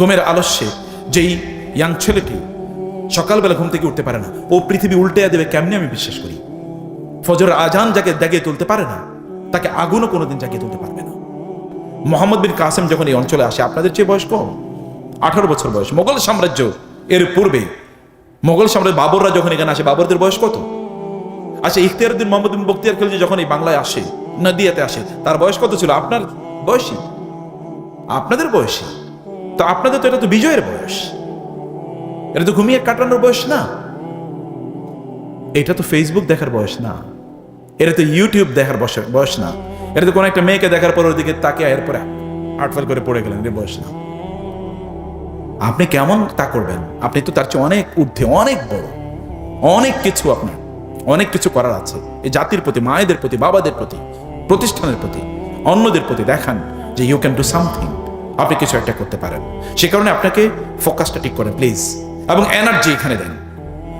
ঘুমের আলস্যে, যেই ইয়াং ছেলেটি সকালবেলা ঘুম থেকে উঠতে পারে না, ও পৃথিবী উল্টে দেবে কেমনি আমি বিশ্বাস করি? ফজর আজান যাকে, জাগিয়ে তুলতে পারে না, তাকে আগুনও কোনোদিন জাগিয়ে তুলতে পারবে না। মোহাম্মদ বিন কাসেম যখন এই অঞ্চলে আসে, আপনাদের চেয়ে বয়স কম আঠারো বছর বয়স, মোগল সাম্রাজ্য। এর পূর্বে মোগল সাম্রাজ্য, বাবররা যখন এখানে আসে, বাবরদের বয়স কত? আচ্ছা ইখতিয়ারুদ্দিন মোহাম্মদ বিন বক্তিয়ার খেলজি যখন এই বাংলায় আসে, নদিয়াতে আসে, তার বয়স কত ছিল? আপনার বয়সী? আপনাদের বয়সী? তো আপনাদের তো এটা তো বিজয়ের বয়স। এটা তো ঘুমিয়ে কাটানোর বয়স না। এটা তো ফেসবুক দেখার বয়স না। এটা তো ইউটিউব দেখার বয়স- না। এটা তো কোনো একটা মেয়েকে দেখার পর ওদিকে তাকে এরপরে আটফাল করে পড়ে গেলেন এটা বয়স না। আপনি কেমন তা করবেন? আপনি তো তার চেয়ে অনেক ঊর্ধ্বে, অনেক বড়। অনেক কিছু আপনার, অনেক কিছু করার আছে। এই জাতির প্রতি, মায়েদের প্রতি, বাবাদের প্রতি, প্রতিষ্ঠানের প্রতি, অন্যদের প্রতি দেখান যে ইউ ক্যান ডু সামথিং আপনি কিছু একটা করতে পারেন। সে কারণে আপনাকে ফোকাসটা ঠিক করেন প্লিজ এবং এনার্জি এখানে দেন।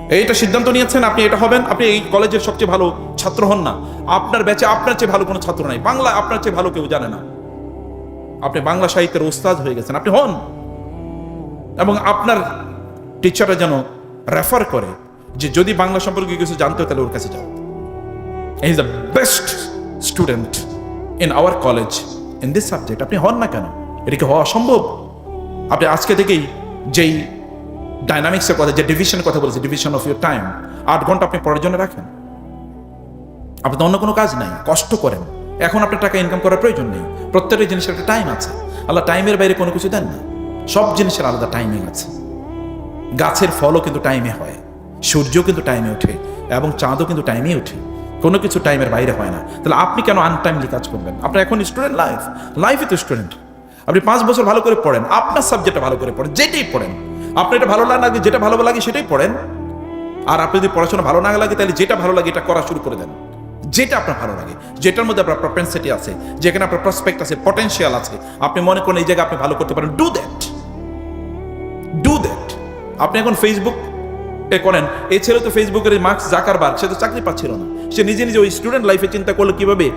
এইটা সিদ্ধান্ত নিয়েছেন, আপনি এটা হবেন। আপনি এই কলেজের সবচেয়ে ভালো ছাত্র হন না। আপনার ব্যাচে আপনার চেয়ে ভালো কোনো ছাত্র নাই। বাংলা আপনার চেয়ে ভালো কেউ জানে না। আপনি বাংলা সাহিত্যের ওস্তাদ হয়ে গেছেন, আপনি হন। এবং আপনার টিচাররা যেন রেফার করে যে যদি বাংলা সম্পর্কে কিছু জানতে হয়, তাহলে ওর কাছে যাও। Is the best student in our college in this subject আপনি হন না কেন? এটা কি হওয়া অসম্ভব। আপনি আজকে থেকেই যেই ডাইনামিক্সের কথা, যে ডিভিশনের কথা বলেছে ডিভিশন অফ ইউর টাইম আট ঘণ্টা আপনি পড়ার জন্য রাখেন। আপনি তো অন্য কোনো কাজ নাই, কষ্ট করেন। এখন আপনার টাকা ইনকাম করার প্রয়োজন নেই। প্রত্যেকটা জিনিসের একটা টাইম আছে। আল্লাহ টাইমের বাইরে কোনো কিছু দেন না। সব জিনিসের আলাদা টাইমিং আছে। গাছের ফলও কিন্তু টাইমে হয়। সূর্য কিন্তু টাইমে ওঠে। এবং চাঁদও কিন্তু টাইমে ওঠে। কোনো কিছু টাইমের বাইরে হয় না। তাহলে আপনি কেন আনটাইমলি কাজ করবেন? আপনার এখন স্টুডেন্ট লাইফ লাইফই তো স্টুডেন্ট আপনি পাঁচ বছর ভালো করে পড়েন, আপনার সাবজেক্টটা ভালো করে পড়েন, যেটাই পড়েন। আপনার এটা ভালো লাগে যেটা ভালো লাগে সেটাই পড়েন। আর আপনি যদি পড়াশোনা ভালো না লাগে, তাহলে যেটা ভালো লাগে, এটা করা শুরু করে দেন। যেটা আপনার ভালো লাগে, যেটার মধ্যে আপনার প্রপেন্সিটি আছে, যেখানে আপনার প্রসপেক্ট আছে পটেনশিয়াল আছে, আপনি মনে করেন এই জায়গায় আপনি ভালো করতে পারেন ডু দ্যাট ডু দ্যাট আপনি এখন ফেসবুক এ করেন, এই ছেলে তো ফেসবুকের মার্কস জাকারবার্গ সে তো চাকরি পাচ্ছিল না। সে নিজে নিজে ওই স্টুডেন্ট লাইফে চিন্তা করল কীভাবে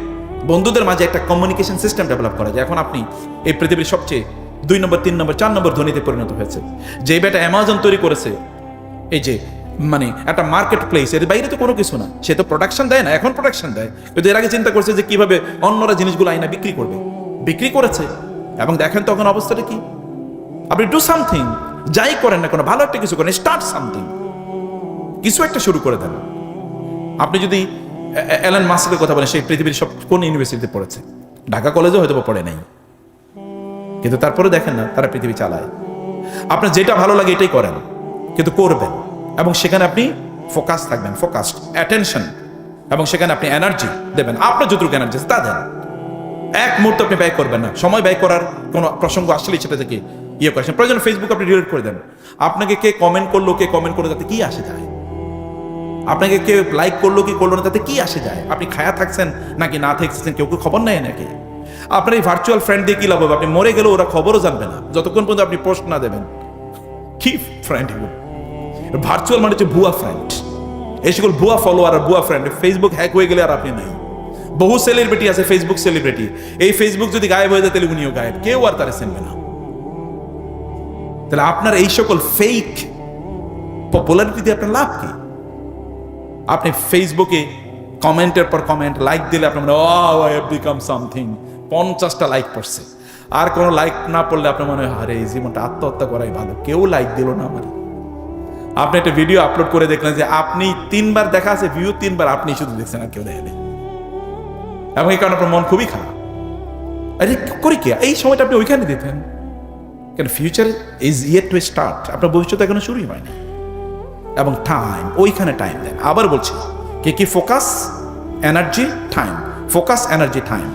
বন্ধুদের মাঝে একটা কমিউনিকেশন সিস্টেম ডেভেলপ করা যায়। এখন আপনি এই পৃথিবীর সবচেয়ে দুই নম্বর, তিন নম্বর, চার নম্বর ধনীতে পরিণত হয়েছে। যে বেটা অ্যামাজন তৈরি করেছে, এই যে মানে একটা মার্কেট প্লেস এর বাইরে তো কোনো কিছু না। সে তো প্রোডাকশন দেয় না, এখন প্রোডাকশন দেয়। কিন্তু এর আগে চিন্তা করছে যে কীভাবে অন্যরা জিনিসগুলো আইনা বিক্রি করবে। বিক্রি করেছে। এবং দেখেন তখন অবস্থাটা কি? আপনি ডু সামথিং যাই করেন না কোনো, ভালো একটা কিছু করেন স্টার্ট সামথিং কিছু একটা শুরু করে দেন। আপনি যদি অ্যালান মাস্কের কথা বলেন সেই পৃথিবীর সব কোন ইউনিভার্সিটিতে পড়েছে? ঢাকা কলেজেও হয়তো পড়ে নাই। কিন্তু তারপরে দেখেন না, তারা পৃথিবী চালায়। আপনার যেটা ভালো লাগে এটাই করেন, কিন্তু করবেন। এবং সেখানে আপনি ফোকাস থাকবেন ফোকাসড অ্যাটেনশন এবং সেখানে আপনি এনার্জি দেবেন। আপনার যতটুকু এনার্জি তা দেন। এক মুহূর্ত আপনি ব্যয় করবেন না। সময় ব্যয় করার কোনো প্রসঙ্গ আসলেই সেটা থেকে ইয়ে করেছেন প্রয়োজন ফেসবুক আপনি ডিলিট করে দেন। আপনাকে কে কমেন্ট করল, কে কমেন্ট করল, তাতে কি আসে যায় আপনাকে কেউ লাইক করল কি করল না, তাতে কি আসে যায়? আপনি খায়া থাকছেন নাকি না থাকছেন, কেউ কেউ খবর নেয় নাকি? আপনার এই ভার্চুয়াল ফ্রেন্ড দিয়ে কি লাভ হবে? আপনি মরে গেলেও ওরা খবরও জানবে না। যতক্ষণ পর্যন্ত আপনি পোস্ট না দেবেন, কি ফ্রেন্ড ভার্চুয়াল মানে হচ্ছে ভুয়া ফ্রেন্ড এই সকল ভুয়া ফলোয়ার আর ভুয়া ফ্রেন্ড ফেসবুক হ্যাক হয়ে গেলে আর আপনি নাই। বহু সেলিব্রিটি আছে ফেসবুক সেলিব্রিটি এই ফেসবুক যদি গায়েব হয়ে যায়, তাহলে উনিও গায়েব। কেউ আর তারা চিনবে না। তাহলে আপনার এই সকল ফেক পপুলারিটি দিয়ে আপনার লাভ কি? আপনি ফেসবুকে কমেন্টের পর কমেন্ট লাইক দিলে আপনার মনে ও আই হ্যাভ বিকাম সামথিং পঞ্চাশটা লাইক পড়ছে। আর কোনো লাইক না পড়লে আপনার মনে হয়, আরে, এই জীবনটা আত্মহত্যা করাই ভালো। কেউ লাইক দিল না আমার। আপনি একটা ভিডিও আপলোড করে দেখলেন যে, আপনি তিনবার দেখা আছে ভিউ তিনবার, আপনি শুধু দেখছেন আর কেউ দেখেনি এবং এই কারণে আপনার মন খুবই খারাপ। আরে, করি কে? এই সময়টা আপনি ওইখানে দিতেন। কেন future is yet to start আপনার ভবিষ্যৎ এখনও শুরুই হয়নি এবং টাইম ওইখানে টাইম দেন আবার বলছি, কে কি focus energy time focus energy time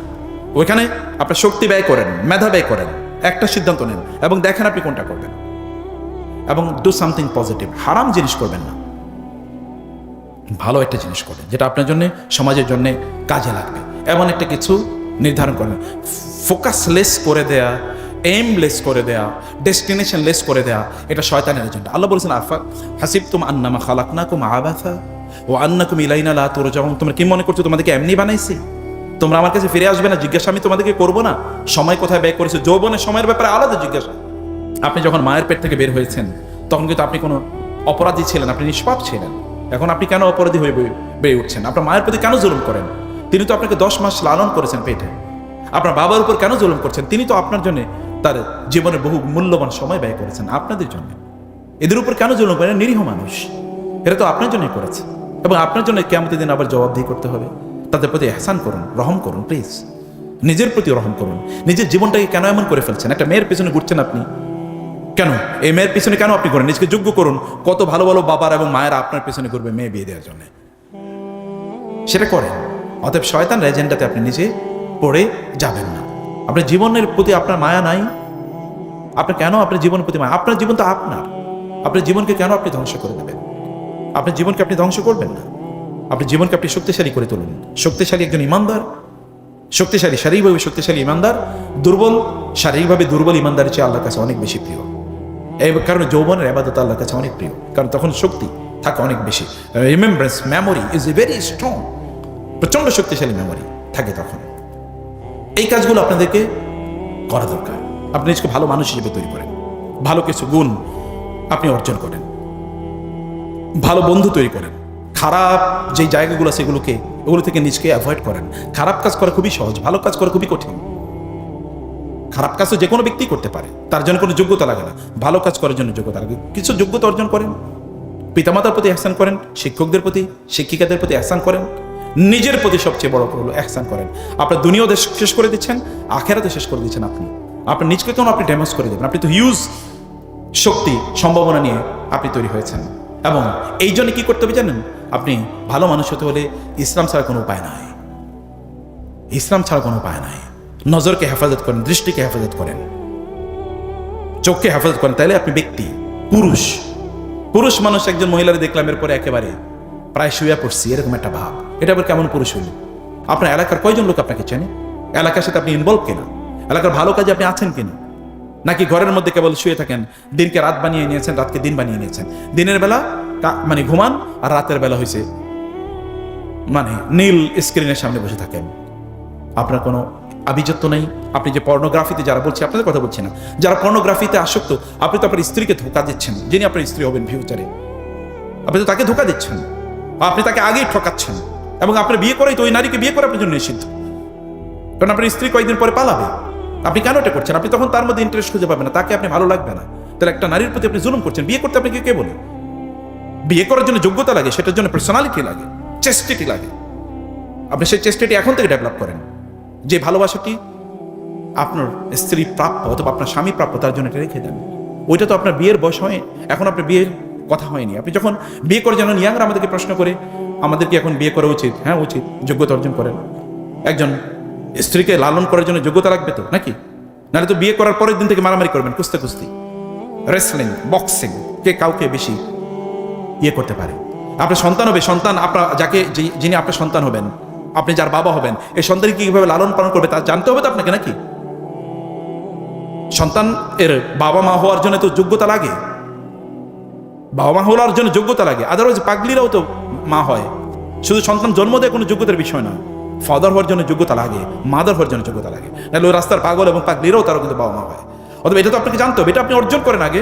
ওইখানে আপনার শক্তি ব্যয় করেন, মেধা ব্যয় করেন, একটা সিদ্ধান্ত নেন এবং দেখেন আপনি কোনটা করবেন। এবং ডু সামথিং পজিটিভ হারাম জিনিস করবেন না। ভালো একটা জিনিস করবেন, যেটা আপনার জন্য, সমাজের জন্য কাজে লাগবে। এমন একটা কিছু নির্ধারণ করেন ফোকাসলেস করে দেয়া এমলেস করে দেয়া ডেস্টিনেশন লেস করে দেয়া, এটা শয়তানের এজেন্ডা আল্লাহ বলেছেন, আফা হাসিব তুম আন্নামা খালাকনা কুম আবাথা ও আন্নাকুম ইলাইনা লা তোর যখন তোমরা কি মনে করছ তোমাদেরকে এমনি বানাইছি? তোমরা আমার কাছে ফিরে আসবে না, জিজ্ঞাসা আমি তোমাদেরকে করব না। সময় কোথায় ব্যয় করেছ? যৌবনের সময়ের ব্যাপারে আলাদা জিজ্ঞাসা। আপনি যখন মায়ের পেট থেকে বের হয়েছেন, তখন কিন্তু আপনি কোনো অপরাধী ছিলেন, আপনি নিষ্পাপ ছিলেন। এখন আপনি কেন অপরাধী হয়ে বেড়ে উঠছেন? আপনার মায়ের প্রতি কেন জুলুম করেন? তিনি তো আপনাকে দশ মাস লালন করেছেন পেটে। আপনার বাবার উপর কেন জুলুম করছেন? তিনি তো আপনার জন্য তার জীবনে বহু মূল্যবান সময় ব্যয় করেছেন আপনাদের জন্য। এদের উপর কেন জুলুম করেন নিরীহ মানুষ। এরা তো আপনার জন্যই করেছে। এবং আপনার জন্য কেমন দিন আবার জবাবদিহি করতে হবে। তাদের প্রতি এহসান করুন, রহম করুন প্লিজ নিজের প্রতি রহম করুন। নিজের জীবনটাকে কেন এমন করে ফেলছেন? একটা মেয়ের পিছনে ঘুরছেন আপনি? কেন? এই মেয়ের পিছনে কেন আপনি করেন নিজেকে যোগ্য করুন। কত ভালো ভালো বাবার এবং মায়েরা আপনার পিছনে করবে মেয়ে বিয়ে দেওয়ার জন্য। সেটা করেন। অতএব শয়তান এজেন্ডাতে আপনি নিজে পড়ে যাবেন না। আপনার জীবনের প্রতি আপনার মায়া নাই? আপনি কেন আপনার জীবনের প্রতি মায়া? আপনার জীবন তো আপনার। আপনার জীবনকে কেন আপনি ধ্বংস করে দেবেন? আপনার জীবনকে আপনি ধ্বংস করবেন না। আপনার জীবনকে আপনি শক্তিশালী করে তুলুন। শক্তিশালী একজন ইমানদার, শক্তিশালী, শারীরিকভাবে শক্তিশালী ইমানদার, দুর্বল, শারীরিকভাবে দুর্বল ইমানদারের চেয়ে আল্লাহর কাছে অনেক বেশি প্রিয়। এই কারণে যৌবনের আবাদত আল্লাহর কাছে অনেক প্রিয়। কারণ তখন শক্তি থাকে অনেক বেশি। Remembrance memory is a very strong প্রচণ্ড শক্তিশালী মেমোরি থাকে তখন। এই কাজগুলো আপনাদেরকে করা দরকার। আপনি নিজকে ভালো মানুষ হিসেবে তৈরি করেন। ভালো কিছু গুণ আপনি অর্জন করেন। ভালো বন্ধু তৈরি করেন। খারাপ যে জায়গাগুলো সেগুলোকে ওগুলো থেকে নিজকে অ্যাভয়েড করেন। খারাপ কাজ করা খুবই সহজ, ভালো কাজ করা খুবই কঠিন। খারাপ কাজ তো যে কোনো ব্যক্তি করতে পারে। তার জন্য কোনো যোগ্যতা লাগে না। ভালো কাজ করার জন্য যোগ্যতা লাগে। কিছু যোগ্যতা অর্জন করেন। পিতামাতার প্রতি এহসান করেন, শিক্ষকদের প্রতি, শিক্ষিকাদের প্রতি এহসান করেন। নিজের প্রতি সবচেয়ে বড় হলো এহসান করেন। আপনার দুনিয়াও দেশ শেষ করে দিচ্ছেন, আখেরাতে শেষ করে দিচ্ছেন আপনি। আপনার নিজকে কেন আপনি ড্যামেজ করে দেবেন। আপনি তো হিউজ শক্তি, সম্ভাবনা নিয়ে আপনি তৈরি হয়েছেন। এবং এই জন্য কি করতে হবে জানেন? আপনি ভালো মানুষ হতে হলে ইসলাম ছাড়া কোনো উপায় নাই। ইসলাম ছাড়া কোনো উপায় নাই। নজরকে হেফাজত করেন, দৃষ্টিকে হেফাজত করেন। চোখকে হেফাজত করেন। তাহলে আপনি ব্যক্তি, পুরুষ। পুরুষ মানুষ একজন মহিলার দেখলাম, এরপরে একেবারে প্রায় শুয়ে পড়ছি, এরকম একটা ভাব। এটা আবার কেমন পুরুষ হইল আপনার এলাকার কয়জন লোক আপনাকে চেনে? এলাকার সাথে আপনি ইনভলভ কিনা? এলাকার ভালো কাজে আপনি আছেন কিনা? নাকি ঘরের মধ্যে কেবল শুয়ে থাকেন, দিনকে রাত বানিয়ে নিয়েছেন, রাতকে দিন বানিয়ে নিয়েছেন? দিনের বেলা মানে ঘুমান, আর রাতের বেলা হয়েছে মানে নীল স্ক্রিনের সামনে বসে থাকেন। আপনার কোনো আভিজাত্য নেই? আপনি যে পর্নোগ্রাফিতে যারা বলছি, আপনাদের কথা বলছি না। যারা পর্নোগ্রাফিতে আসক্ত, আপনি তো আপনার স্ত্রীকে ধোকা দিচ্ছেন, যিনি আপনার স্ত্রী হবেন ফিউচারে আপনি তো তাকে ধোকা দিচ্ছেন। আপনি তাকে আগেই ঠকাচ্ছেন এবং আপনার বিয়ে করেই তো ওই নারীকে বিয়ে করে আপনার জন্য নিষিদ্ধ। কারণ আপনার স্ত্রী কয়েকদিন পরে পালাবে। আপনি কেন এটা করছেন? আপনি তখন তার মধ্যে ইন্টারেস্ট খুঁজে পাবেন না। তাকে আপনি ভালো লাগবে না। তাহলে একটা নারীর প্রতি আপনি জুলুম করছেন। বিয়ে করতে আপনাকে কে বলে? বিয়ে করার জন্য যোগ্যতা লাগে, সেটার জন্য পার্সোনালিটি লাগে চেষ্টিটি লাগে। আপনি সেই চেষ্টাটি এখন থেকে ডেভেলপ করেন। যে ভালোবাসাটি আপনার স্ত্রী প্রাপ্য অথবা আপনার স্বামী প্রাপ্য, তার জন্য এটা রেখে দেন। ওইটা তো আপনার বিয়ের বয়স হয় এখন আপনার বিয়ের কথা হয়নি। আপনি যখন বিয়ে করে জানেন, ইয়াংরা আমাদেরকে প্রশ্ন করে, আমাদের কি এখন বিয়ে করা উচিত? হ্যাঁ উচিত। যোগ্যতা অর্জন করেন। একজন স্ত্রীকে লালন করার জন্য যোগ্যতা লাগবে তো, নাকি? নাহলে তো বিয়ে করার পরের দিন থেকে মারামারি করবেন কুস্তে কুস্তি রেসলিং বক্সিং কে কাউকে বেশি ইয়ে করতে পারে? আপনার সন্তান হবে, সন্তান আপনার, যাকে যিনি আপনার সন্তান হবেন, আপনি যার বাবা হবেন, এই সন্তানকে কীভাবে লালন পালন করবে তা জানতে হবে তো আপনাকে, নাকি? সন্তান এর বাবা মা হওয়ার জন্য তো যোগ্যতা লাগে। বাবা মা হওয়ার জন্য যোগ্যতা লাগে। আদারওয়াইজ পাগলিরাও তো মা হয়। শুধু সন্তান জন্ম দেয় কোনো যোগ্যতার বিষয় না ফাদার হওয়ার জন্য যোগ্যতা লাগে মাদার হওয়ার জন্য যোগ্যতা লাগে। নাহলে ওই রাস্তার পাগল এবং পাগলিরাও তারা কিন্তু বাবা মা হয়। অথবা এটা তো আপনাকে জানতে হবে, এটা আপনি অর্জন করেন আগে।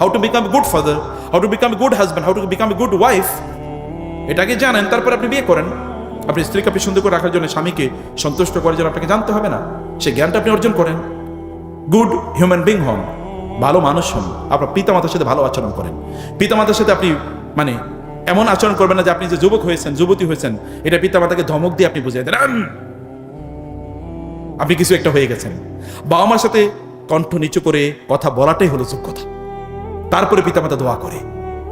How to become good father how to become good husband how to become good wife এটাকে জানেন, তারপর আপনি বিয়ে করেন। আপনি স্ত্রীকে আপনি সুন্দর করে রাখার জন্য স্বামীকে সন্তুষ্ট করার জন্য আপনাকে জানতে হবে না। সে জ্ঞানটা আপনি অর্জন করেন। গুড হিউম্যান বিং হন। ভালো মানুষ হন। আপনার পিতামাতার সাথে ভালো আচরণ করেন। পিতামাতার সাথে আপনি মানে এমন আচরণ করবেন না যে আপনি যে যুবক হয়েছেন, যুবতী হয়েছেন, এটা পিতামাতাকে ধমক দিয়ে আপনি বুঝিয়ে দেন আপনি কিছু একটা হয়ে গেছেন। বাবা মার সাথে কণ্ঠ নিচু করে কথা বলাটাই হলো যোগ্যতা তারপরে পিতামাতা দোয়া করে।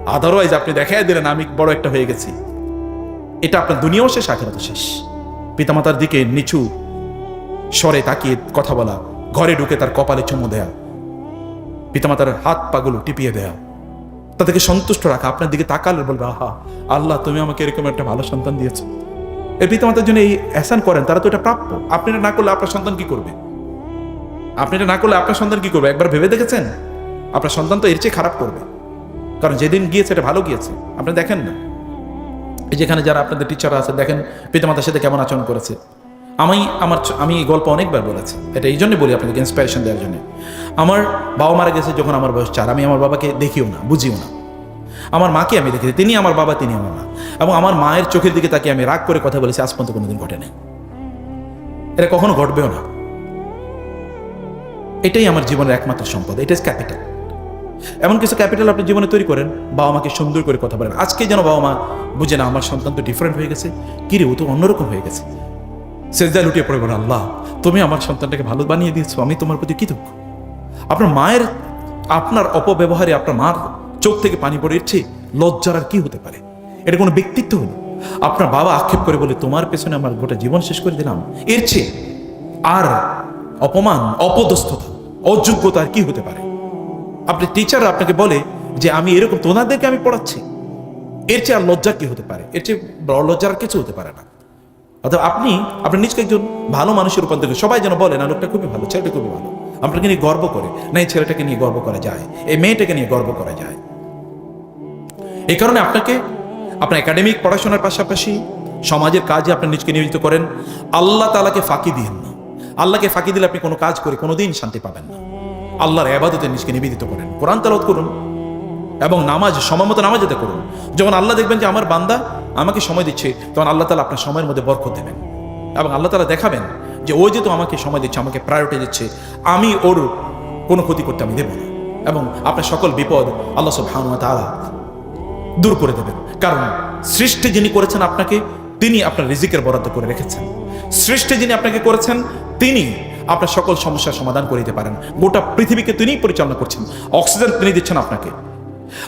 আদারওয়াইজ আপনি দেখাই দিলেন, আমি বড় একটা হয়ে গেছি। এটা আপনার দুনিয়াও শেষ, আখেরাতও শেষ। পিতামাতার দিকে নিচু স্বরে তাকিয়ে কথা বলা, ঘরে ঢুকে তার কপালে চুমু দেয়া। পিতামাতার হাত পাগুলো টিপিয়ে দেয়া। তাদেরকে সন্তুষ্ট রাখা, আপনার দিকে তাকালে বলবে, আহা, আল্লাহ, তুমি আমাকে এরকম একটা ভালো সন্তান দিয়েছ। এই পিতামাতার জন্য এই এহসান করেন, তারা তো এটা প্রাপ্য। আপনি এটা না করলে আপনার সন্তান কি করবে? আপনি এটা না করলে আপনার সন্তান কি করবে? একবার ভেবে দেখেছেন? আপনার সন্তান তো এর চেয়ে খারাপ করবে। কারণ যেদিন গিয়েছে, এটা ভালো গিয়েছে। আপনি দেখেন না। এই যেখানে যারা আপনাদের টিচার আছে, দেখেন পিতামাতার সাথে কেমন আচরণ করেছে। আমি আমার আমি এই গল্প অনেকবার বলেছি। এটা এই জন্যই বলি আপনাদেরকে ইন্সপিরেশন দেওয়ার জন্য। আমার বাবা মারা গেছে যখন আমার বয়স চার, আমি আমার বাবাকে দেখিও না, বুঝিও না। আমার মাকে আমি দেখেছি, তিনি আমার বাবা, তিনি আমার মা। এবং আমার মায়ের চোখের দিকে তাকে আমি রাগ করে কথা বলেছি, আজ পর্যন্ত কোনোদিন ঘটে নাই। এটা কখনো ঘটবেও না। এটাই আমার জীবনের একমাত্র সম্পদ এটা ক্যাপিটাল এমন কিছু ক্যাপিটাল আপনি জীবনে তৈরি করেন, বাবা মাকে সুন্দর করে কথা বলেন। আজকে যেন বাবা মা বুঝে না, আমার সন্তান তো ডিফারেন্ট হয়ে গেছে কিরে ও তো অন্যরকম হয়ে গেছে। সেজদায় লুটিয়ে পড়ে বলে, আল্লাহ, তুমি আমার সন্তানটাকে ভালো বানিয়ে দিয়েছ, আমি তোমার প্রতি কৃতজ্ঞ। আপনার মায়ের, আপনার অপব্যবহারে আপনার মার চোখ থেকে পানি পড়ে এসছে লজ্জার আর কি হতে পারে? এটা কোনো ব্যক্তিত্ব হলো? আপনার বাবা আক্ষেপ করে বলে, তোমার পেছনে আমার গোটা জীবন শেষ করে দিলাম। এর চেয়ে আর অপমান, অপদস্থতা, অযোগ্যতা আর কি হতে পারে? আপনি টিচার আপনাকে বলে যে, আমি এরকম তোনাদেরকে আমি পড়াচ্ছি। এর চেয়ে আর লজ্জা কি হতে পারে? এর চেয়ে লজ্জার কিছু হতে পারে না। অর্থাৎ আপনি আপনার নিজকে একজন ভালো মানুষের রূপান্তর করেন। সবাই যেন বলে, না, লোকটা খুবই ভালো, ছেলেটা খুবই ভালো। আপনাকে নিয়ে গর্ব করে, না, এই ছেলেটাকে নিয়ে গর্ব করা যায়, এই মেয়েটাকে নিয়ে গর্ব করা যায়। এই কারণে আপনাকে, আপনার একাডেমিক পড়াশোনার পাশাপাশি সমাজের কাজে আপনি নিজকে নিয়োজিত করেন। আল্লাহ তালাকে ফাঁকি দিন না। আল্লাহকে ফাঁকি দিলে আপনি কোনো কাজ করে কোনোদিন শান্তি পাবেন না। আল্লাহর আবাদতে নিজকে নিবেদিত করেন। কোরআন তালাত করুন। এবং নামাজ, সময় মতো নামাজ যেতে করুন। যখন আল্লাহ দেখবেন যে আমার বান্দা আমাকে সময় দিচ্ছে, তখন আল্লাহ তালা আপনার সময়ের মধ্যে বরকত দেবেন। এবং আল্লাহ তালা দেখাবেন যে ও যেহেতু আমাকে সময় দিচ্ছে, আমাকে প্রায়োরিটি দিচ্ছে, আমি ওর কোনো ক্ষতি করতে আমি দেবো না। এবং আপনার সকল বিপদ আল্লাহ সব তালা দূর করে দেবেন। কারণ সৃষ্টি যিনি করেছেন আপনাকে, তিনি আপনার রিজিকের বরাদ্দ করে রেখেছেন। সৃষ্টি যিনি আপনাকে করেছেন, তিনি আপনার সকল সমস্যার সমাধান করে দিতে পারেন। গোটা পৃথিবীকে তিনিই পরিচালনা করছেন। অক্সিজেন তিনি দিচ্ছেন আপনাকে।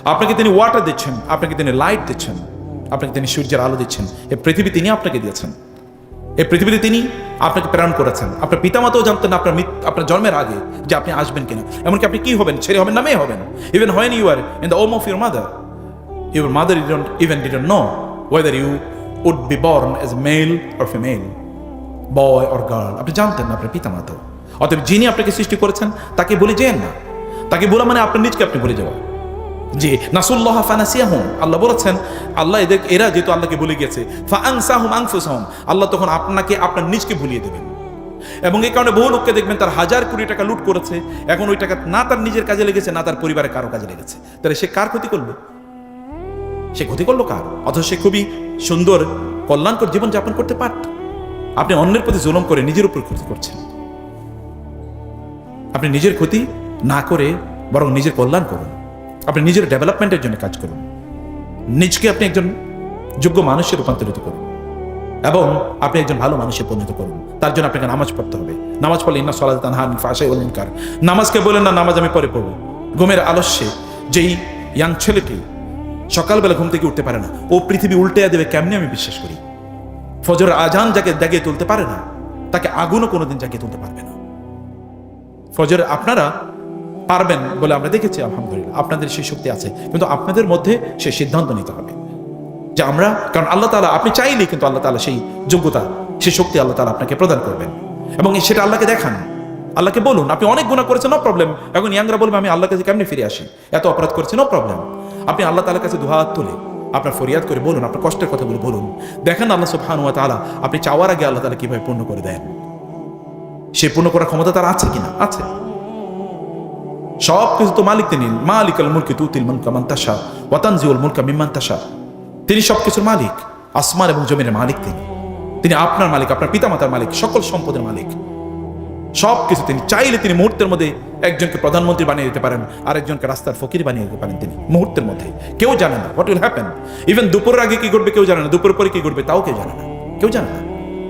আপনাকে তিনি ওয়াটার দিচ্ছেন, আপনাকে তিনি লাইট দিচ্ছেন, আপনাকে তিনি সূর্যের আলো দিচ্ছেন। এই পৃথিবী তিনি আপনাকে দিয়েছেন। এই পৃথিবীতে তিনি আপনাকে প্রেরণ করেছেন। আপনার পিতামাতাও জানতেন না আপনার আপনার জন্মের আগে যে আপনি আসবেন কিনা। এমনকি আপনি কি হবেন? ছেলে হবেন না মেয়ে হবেন? Even when you are in the womb of your mother your mother didn't even didn't know whether you would be born as a male or female, boy or girl. আপনি জানতেন না আপনার পিতামাতা। অতএব যিনি আপনাকে সৃষ্টি করেছেন, তাকে বলে যেন না। তাকে বলা মানে আপনার নিজকে আপনি বলে যাওয়া। যে নাসুল্লাহ ফানাসিয়াহুম। আল্লাহ বলেছেন, আল্লাহ এদের, এরা যেহেতু আল্লাহকে ভুলে গেছে ফাংসাহুম আংফুসাহুম আল্লাহ তখন আপনাকে, আপনার নিজকে ভুলিয়ে দেবেন। এবং এই কারণে বহু লোককে দেখবেন তার হাজার কোটি টাকা লুট করেছে, এখন ওই টাকা না তার নিজের কাজে লেগেছে, না তার পরিবারের কারও কাজে লেগেছে। তাহলে সে কার ক্ষতি করল? সে ক্ষতি করল কার? অথচ সে খুবই সুন্দর, কল্যাণকর জীবনযাপন করতে পারত। আপনি অন্যের প্রতি জুলম করে নিজের উপর ক্ষতি করছেন। আপনি নিজের ক্ষতি না করে বরং নিজের কল্যাণ করুন। আপনি নিজের ডেভেলপমেন্টের জন্য কাজ করুন। নিজকে আপনি একজন যোগ্য মানুষে রূপান্তরিত করুন। এবং আপনি একজন ভালো মানুষে পরিণত করুন। তার জন্য আপনাকে নামাজ পড়তে হবে। নামাজ পড়লে ইন্না সলাদ তানহান ফাশাই ওয়াল মুনকার। নামাজকে বলেন না, নামাজ আমি পরে পড়ব। ঘুমের আলস্যে যেই ইয়াং ছেলেটি সকালবেলা ঘুম থেকে উঠতে পারে না, ও পৃথিবী উল্টে দেবে, কেমনি আমি বিশ্বাস করি? ফজর আজান যাকে জাগিয়ে তুলতে পারে না, তাকে আগুনও কোনোদিন জাগিয়ে তুলতে পারবে না। ফজর আপনারা পারবেন বলে আমরা দেখেছি, আলহামদুলিল্লাহ। আপনাদের সেই শক্তি আছে, কিন্তু আপনাদের মধ্যে সে সিদ্ধান্ত নিতে হবে। যে আমরা, কারণ আল্লাহ তালা আপনি চাইলেই কিন্তু আল্লাহ তালা সেই যোগ্যতা, সেই শক্তি আল্লাহ তালা আপনাকে প্রদান করবেন। এবং সেটা আল্লাহকে দেখান। আল্লাহকে বলুন, আপনি অনেক গুণা করেছেন নো প্রবলেম এখন ইয়াংরা বলবে, আমি আল্লাহ কাছে কেমনি ফিরে আসি? এত অপরাধ করেছি নো প্রবলেম আপনি আল্লাহ তালার কাছে দুহাত তুলে আপনার ফরিয়াদ করে বলুন, আপনার কষ্টের কথাগুলো বলুন। দেখেন আল্লাহ সুবহান ওয়া তাআলা আপনি চাওয়ার আগে আল্লাহ তালা কীভাবে পূর্ণ করে দেন? সে পূর্ণ করার ক্ষমতা তার আছে কিনা? আছে। সব কিছু তো মালিক তিনি। মালিক আল মুলকি তুতিল মুলকা মান্তাসা ওয়াতানজিউল মুলকা মিম্মান্তাসা তিনি সবকিছুর মালিক, আসমান এবং জমিনের মালিক তিনি। তিনি আপনার মালিক, আপনার পিতামাতার মালিক, সকল সম্পদের মালিক। সব কিছু তিনি। চাইলে তিনি মুহূর্তের মধ্যে একজনকে প্রধানমন্ত্রী বানিয়ে দিতে পারেন আর একজনকে রাস্তার ফকির বানিয়ে দিতে পারেন তিনি, মুহূর্তের মধ্যে। কেউ জানে না হোয়াট উইল হ্যাপেন ইভেন দুপুরের আগে কি ঘটবে কেউ জানে না দুপুর পরে কি ঘটবে তাও কেউ জানে না। কেউ জানে না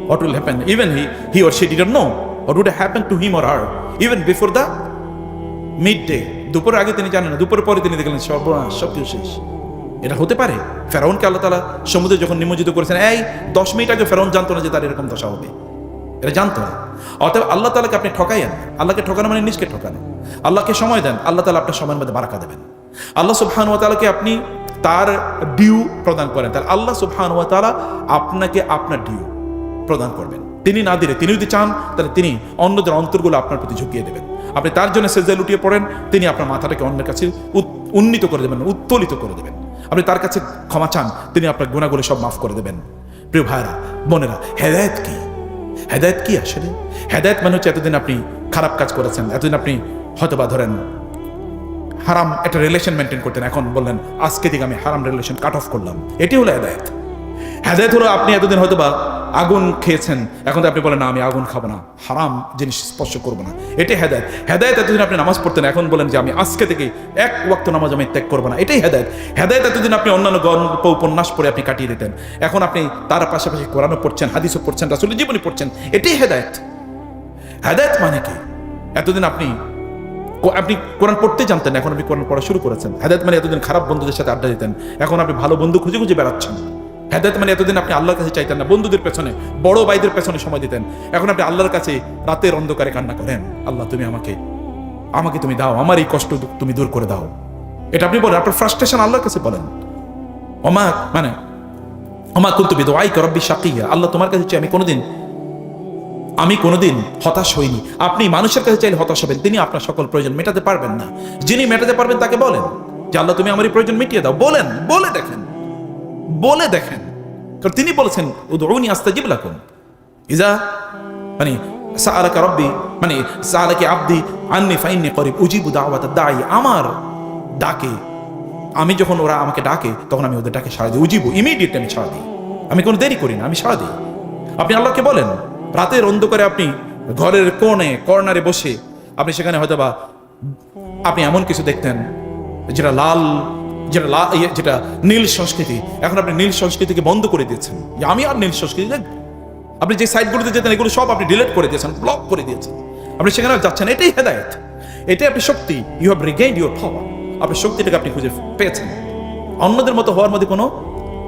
what will happen even he he or she didn't know what would happen to him or her even before the midday দুপুরের আগে তিনি জানেন না, দুপুরের পরে তিনি দেখলেন সর্বনাশ সব কিছু শেষ। এটা হতে পারে। ফেরাউনকে আল্লাহ তালা সমুদ্রে যখন নিমজ্জিত করেছেন, এই দশ মিনিট আগে ফেরাউন জানতো না যে তার এরকম দশা হবে। এটা জানতো না। অতএব আল্লাহ তালাকে আপনি ঠকাইয়েন। আল্লাহকে ঠকানো মানে নিজকে ঠকানো। আল্লাহকে সময় দেন। আল্লাহ তালা আপনার সময়ের মধ্যে বারাকা দেবেন। আল্লাহ সুবহান ওয়া তালাকে আপনি তার ডিউ প্রদান করেন। তার আল্লাহ সুবহান ওয়া তাআলা আপনাকে আপনার ডিউ প্রদান করবেন। তিনি না দিলে, তিনি যদি চান, তাহলে তিনি অন্যদের অন্তরগুলো আপনার প্রতি ঝুঁকিয়ে দেবেন। আপনি তার জন্য সেজদায় লুটিয়ে পড়েন, তিনি আপনার মাথাটাকে অন্যের কাছে উন্নীত করে দেবেন, উত্তোলিত করে দেবেন। আপনি তার কাছে ক্ষমা চান, তিনি আপনার গুণাগুলো সব মাফ করে দেবেন। প্রিয় ভাইরা বোনেরা, হেদায়ত কি? হেদায়ত কি আসলে? হেদায়ত মানে হচ্ছে এতদিন আপনি খারাপ কাজ করেছেন, এতদিন আপনি হয়তো বা ধরেন। হারাম একটা রিলেশন মেনটেন করতেন, এখন বললেন, আজকে থেকে আমি হারাম রিলেশন কাট অফ করলাম। এটি হলো হেদায়ত। হেদায়ত হলো আপনি এতদিন হয়তো বা আগুন খেয়েছেন, এখন তো আপনি বলেন, না, আমি আগুন খাব না, হারাম জিনিস, স্পর্শ করব না। এটাই হেদায়ত। হেদায়ত এতদিন আপনি নামাজ পড়তেন, এখন বলেন যে, আমি আজকে থেকে এক ওয়াক্ত নামাজ আমি ত্যাগ করব না। এটাই হেদায়ত। হেদায়ত এতদিন আপনি অন্যান্য গল্প উপন্যাস পড়ে আপনি কাটিয়ে দিতেন। এখন আপনি তার পাশাপাশি কোরআনও পড়ছেন, হাদিসও পড়ছেন, রাসুলের জীবনী পড়ছেন, এটাই হেদায়ত। হেদায়ত মানে কি? এতদিন আপনি আপনি কোরআন পড়তে জানতেন, এখন আপনি কোরআন পড়া শুরু করেছেন। হেদায়ত মানে এতদিন খারাপ বন্ধুদের সাথে আড্ডা দিতেন, এখন আপনি ভালো বন্ধু খুঁজে খুঁজে বেড়াচ্ছেন। হেদায়ত মানে এতদিন আপনি আল্লাহর কাছে চাইতেন না, বন্ধুদের পেছনে, বড় ভাইদের পেছনে সময় দিতেন। এখন আপনি আল্লাহর কাছে রাতের অন্ধকারে কান্না করেন। আল্লাহ, তুমি আমাকে আমাকে তুমি দাও, আমার এই কষ্ট তুমি দূর করে দাও। এটা আপনি বলেন, আপনার ফ্রাস্ট্রেশন আল্লাহর কাছে বলেন। অমা মানে অমা কুন্তু বিদ আই করব্বি শাকিয়া, আল্লাহ তোমার কাছে চাই আমি কোনোদিন আমি কোনোদিন হতাশ হইনি। আপনি মানুষের কাছে চাইলে হতাশ হবেন, তিনি আপনার সকল প্রয়োজন মেটাতে পারবেন না। যিনি মেটাতে পারবেন তাকে বলেন যে, আল্লাহ তুমি আমার এই প্রয়োজন মিটিয়ে দাও। বলেন, বলে দেখেন বলে দেখেন। কারণ তিনি বলেছেন, উদউনি আস্তাজিব লাকুম। ইজা মানে সাআলাকা রব্বি মানে সাআলাকি আব্দি আন্নি ফাইন্নি করিব, উজিবু দাওয়াত দাই আমার ডাকে। আমি যখন ওরা আমাকে ডাকে, তখন আমি ওদের ডাকে সাড়া দিই। উজিবু ইমিডিয়েট আমি সাড়া দিই। আমি কোনো দেরি করি না, আমি সাড়া দিই। আপনি আল্লাহকে বলেন, রাতের অন্ধকারে আপনি ঘরের কোণে, কর্নারে বসে আপনি সেখানে হয়তো বা আপনি এমন কিছু দেখতেন যেটা লাল যেটা ইয়ে, যেটা নীল সংস্কৃতি এখন আপনি নীল সংস্কৃতিকে বন্ধ করে দিয়েছেন। আমি আর নীল সংস্কৃতি দেখব আপনি যে সাইটগুলোতে যেতেন এগুলো সব আপনি ডিলিট করে দিয়েছেন ব্লক করে দিয়েছেন। আপনি সেখানে যাচ্ছেন এটাই হেদায়ত। এটাই আপনি শক্তি। You have regain your power আপনি শক্তিটাকে আপনি খুঁজে পেয়েছেন। অন্যদের মতো হওয়ার মধ্যে কোনো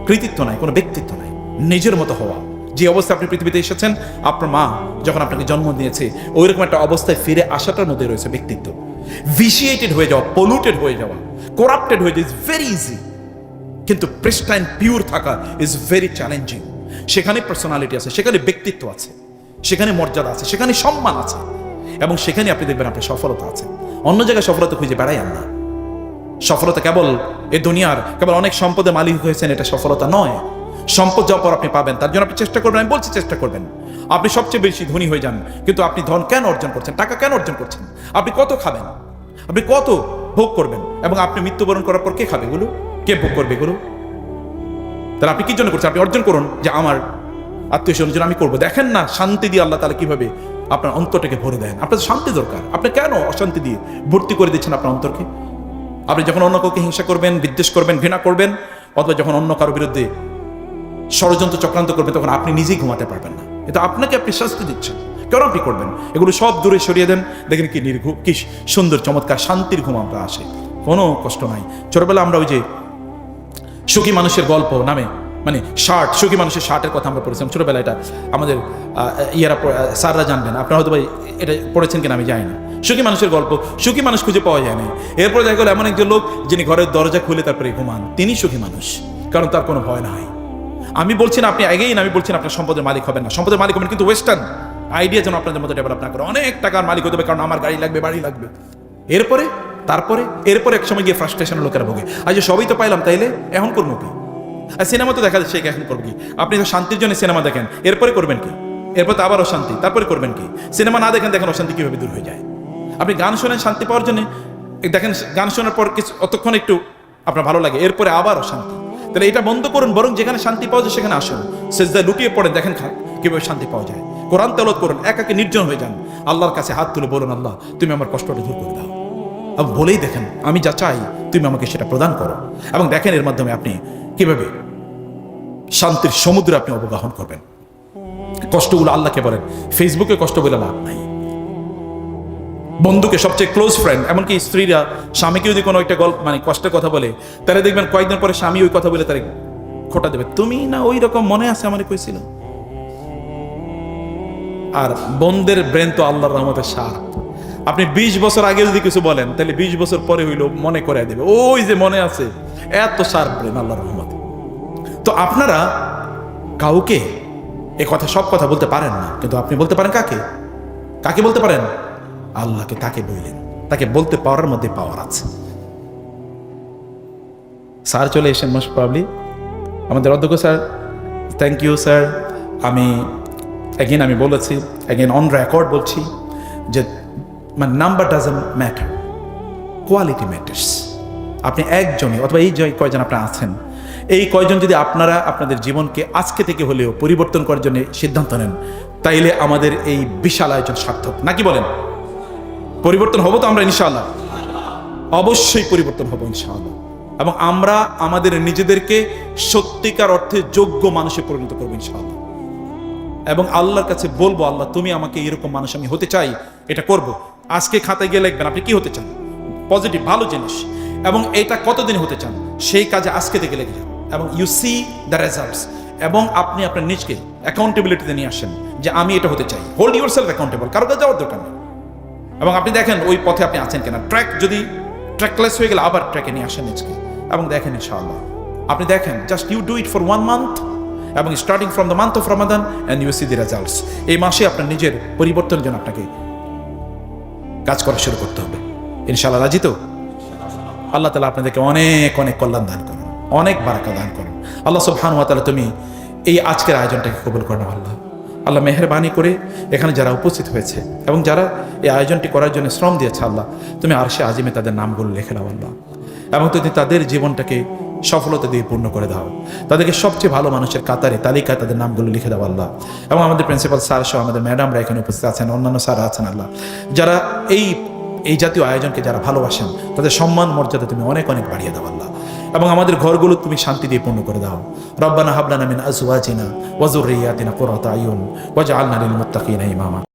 কৃতিত্ব নাই কোনো ব্যক্তিত্ব নাই। নিজের মতো হওয়া। যে অবস্থায় আপনি পৃথিবীতে এসেছেন আপনার মা যখন আপনাকে জন্ম দিয়েছে ওইরকম একটা অবস্থায় ফিরে আসাটার মধ্যে রয়েছে ব্যক্তিত্ব। ভিসিয়েটেড হয়ে যাওয়া পলিউটেড হয়ে যাওয়া। করাপ্টেড হয়ে যাওয়া ইজ ভেরি ইজি কিন্তু প্রেস্টাইন পিওর থাকা ইজ ভেরি চ্যালেঞ্জিং সেখানে পার্সোনালিটি আছে, সেখানে ব্যক্তিত্ব আছে, সেখানে মর্যাদা আছে, সেখানে সম্মান আছে, এবং সেখানে আপনি দেখবেন আপনার সফলতা আছে। অন্য জায়গায় সফলতা খুঁজে বেড়াই না সফলতা কেবল এ দুনিয়ার, কেবল অনেক সম্পদের মালিক হয়েছেন, এটা সফলতা নয়। সম্পদ যাওয়ার পর আপনি পাবেন, তার জন্য আপনি চেষ্টা করবেন, আমি বলছি চেষ্টা করবেন। আপনি সবচেয়ে বেশি ধনী হয়ে যান, কিন্তু আপনি ধন কেন অর্জন করছেন, টাকা কেন অর্জন করছেন? আপনি কত খাবেন? আপনি কত ভোগ করবেন এবং আপনি মৃত্যুবরণ করার পর কে খাবে এগুলো? কে ভোগ করবে এগুলো? তাহলে আপনি কি জন্য করছেন? আপনি অর্জন করুন যে আমার আত্মীয় স্বজন আমি করব। দেখেন না শান্তি দিয়ে আল্লাহ তাহলে কীভাবে আপনার অন্তরটাকে ভরে দেন। আপনার শান্তি দরকার। আপনি কেন অশান্তি দিয়ে ভর্তি করে দিচ্ছেন আপনার অন্তরকে? আপনি যখন অন্য কাউকে হিংসা করবেন, বিদ্বেষ করবেন, ঘৃণা করবেন, অথবা যখন অন্য কারও বিরুদ্ধে ষড়যন্ত্র চক্রান্ত করবেন, তখন আপনি নিজেই ঘুমাতে পারবেন না। এটা আপনাকে আপনি শাস্তি দিচ্ছেন। কেন আপনি করবেন। এগুলো সব দূরে সরিয়ে দেন। দেখেন কি নির্ঘু কি সুন্দর, চমৎকার শান্তির ঘুম আমরা আসে। কোনো কষ্ট নাই। ছোটবেলা আমরা ওই যে সুখী মানুষের গল্প নামে মানে শার্ট সুখী মানুষের শার্টের কথা আমরা পড়েছিলাম। ছোটবেলা এটা আমাদের ইয়েরা স্যাররা জানবেন। আপনারা হয়তো বা এটা পড়েছেন কিনা আমি জানি না। সুখী মানুষের গল্প, সুখী মানুষ খুঁজে পাওয়া যায় না এরপর দেখা গেল এমন একজন লোক যিনি ঘরের দরজা খুলে তারপরে ঘুমান। তিনি সুখী মানুষ, কারণ তার কোনো ভয় নাই। আমি বলছি না আপনি আগেই না আমি বলছি না আপনার সম্পদের মালিক হবেন না। সম্পদের মালিক হবেন কিন্তু ওয়েস্টার্ন আইডিয়া যেন আপনাদের মধ্যে ডেভেলপ না করে। অনেক টাকার মালিক হতে হবে, কারণ আমার গাড়ি লাগবে, বাড়ি লাগবে। এরপরে, তারপরে, এরপরে এক সময় গিয়ে ফ্রাস্ট্রেশন লোকেরা ভোগে। আজ সবই তো পাইলাম, তাইলে এখন করব কি? আর সিনেমা তো দেখা যাচ্ছে এখন করব কি? আপনি শান্তির জন্য সিনেমা দেখেন, এরপরে করবেন কি? এরপর তো আবার অশান্তি তারপরে করবেন কি? সিনেমা না দেখেন দেখেন অশান্তি কীভাবে দূর হয়ে যায়। আপনি গান শোনেন, শান্তি পাওয়ার জন্য দেখেন, গান শোনার পর কিছু, অতক্ষণ একটু আপনার ভালো লাগে, এরপরে আবার অশান্তি তাহলে এটা বন্ধ করুন, বরং যেখানে শান্তি পাওয়া যায়, সেখানে আসুন। সেজদায় লুটিয়ে পড়েন, দেখেন কীভাবে শান্তি পাওয়া যায়। কোরআন তেলত করুন, একাকে নির্জন হয়ে যান। আল্লাহর কাছে হাত তুলে বলুন, আল্লাহ, তুমি আমার কষ্টটা দূর করে দাও। এবং বলেই দেখেন, আমি যা চাই, তুমি আমাকে সেটা প্রদান করো। এবং দেখেন এর মাধ্যমে আপনি কীভাবে শান্তির সমুদ্রে আপনি অবগাহন করবেন। কষ্টগুলো আল্লাহকে বলেন, ফেসবুকে কষ্ট বলে লাভ নাই। বন্ধুকে সবচেয়ে ক্লোজ ফ্রেন্ড এমনকি স্ত্রীরা, স্বামীকে যদি কোনো একটা গল্প মানে কষ্টের কথা বলে তাহলে দেখবেন কয়েকদিন পরে স্বামী ওই কথা বলে তার খোটা দেবে। তুমি না ওই রকম মনে আছে আমার কইছিল? আর বন্ধের ব্রেন তো আল্লাহর রহমতের সার। আপনি বিশ বছর আগে যদি কিছু বলেন, তাহলে বিশ বছর পরে হইল মনে করে দেবে। ওই যে মনে আছে, এত সার ব্রেন আল্লাহর রহমত। তো আপনারা কাউকে এ কথা সব কথা বলতে পারেন না, কিন্তু আপনি বলতে পারেন কাকে? কাকে বলতে পারেন? আল্লাহকে তাকে বললেন। তাকে বলতে পাওয়ার মধ্যে পাওয়ার আছে। স্যার চলে এসেন মোস্ট প্রবলি আমাদের অধ্যক্ষ স্যার থ্যাংক ইউ স্যার আমি এগেন আমি বলেছি এগেন অন রেকর্ড বলছি যে মানে number doesn't matter quality matters আপনি একজনই, অথবা এই যে কয়জন আপনারা আছেন, এই কয়জন যদি আপনারা আপনাদের জীবনকে আজকে থেকে হলেও পরিবর্তন করার জন্য সিদ্ধান্ত নেন, তাইলে আমাদের এই বিশাল আয়োজন সার্থক। নাকি বলেন? পরিবর্তন হব তো আমরা, ইনশাআল্লাহ? অবশ্যই পরিবর্তন হব, ইনশাআল্লাহ। এবং আমরা আমাদের নিজেদেরকে সত্যিকার অর্থে যোগ্য মানুষে পরিণত করব, ইনশাআল্লাহ। এবং আল্লাহর কাছে বলব, আল্লাহ, তুমি আমাকে এরকম মানুষ, আমি হতে চাই, এটা করব। আজকে খাতায় গিয়ে লিখবেন, আপনি কি হতে চান? পজিটিভ ভালো জিনিস। এবং এটা কতদিন হতে চান? সেই কাজে আজকে থেকে লেগে যান। এবং ইউ সি দ্য রেজাল্টস এবং আপনি আপনার নিজকে অ্যাকাউন্টেবিলিটিতে নিয়ে আসেন যে, আমি এটা হতে চাই। হোল্ড ইউর সেলফ অ্যাকাউন্টেবল কারও কাছে যাওয়ার দরকার নেই। এবং আপনি দেখেন, ওই পথে আপনি আছেন কিনা। ট্র্যাক যদি ট্র্যাকলেস হয়ে গেলে আবার ট্র্যাকে নিয়ে আসেন নিজকে। এবং দেখেন, ইনশাআল্লাহ। আপনি দেখেন just you do it for one month এবং starting from the month of Ramadan and you see the results এই মাসে আপনার নিজের পরিবর্তনের জন্য আপনাকে কাজ করা শুরু করতে হবে। ইনশাআল্লাহ রাজি তো? আল্লাহ তালা আপনাদেরকে অনেক অনেক কল্যাণ দান করুন। অনেক বারাকা দান করুন। আল্লাহ সুবহানুয়া তালা তুমি এই আজকের আয়োজনটাকে কবুল করো আল্লাহ। আল্লাহ মেহরবানি করে এখানে যারা উপস্থিত হয়েছে এবং যারা এই আয়োজনটি করার জন্য শ্রম দিয়েছে আল্লাহ, তুমি আর সে আজিমে তাদের নামগুলো লিখে দাও আল্লাহ। এবং তুমি তাদের জীবনটাকে সফলতা দিয়ে পূর্ণ করে দাও। তাদেরকে সবচেয়ে ভালো মানুষের কাতারে তালিকায় তাদের নামগুলো লিখে দাও আল্লাহ। এবং আমাদের প্রিন্সিপাল স্যার সহ আমাদের ম্যাডামরা এখানে উপস্থিত আছেন, অন্যান্য স্যার আছেন আল্লাহ। যারা এই এই জাতীয় আয়োজনকে যারা ভালোবাসেন, তাদের সম্মান মর্যাদা তুমি অনেক অনেক বাড়িয়ে দাও আল্লাহ। এবং আমাদের ঘরগুলো তুমি শান্তি দিয়ে পূর্ণ করে দাও। রব্বানা হাবলানা মিন আজওয়াজিনা ওয়া যুররিয়াতিনা কুররাতা আয়ুন ওয়াজআলনা লিল মুত্তাকিনা ইমামা।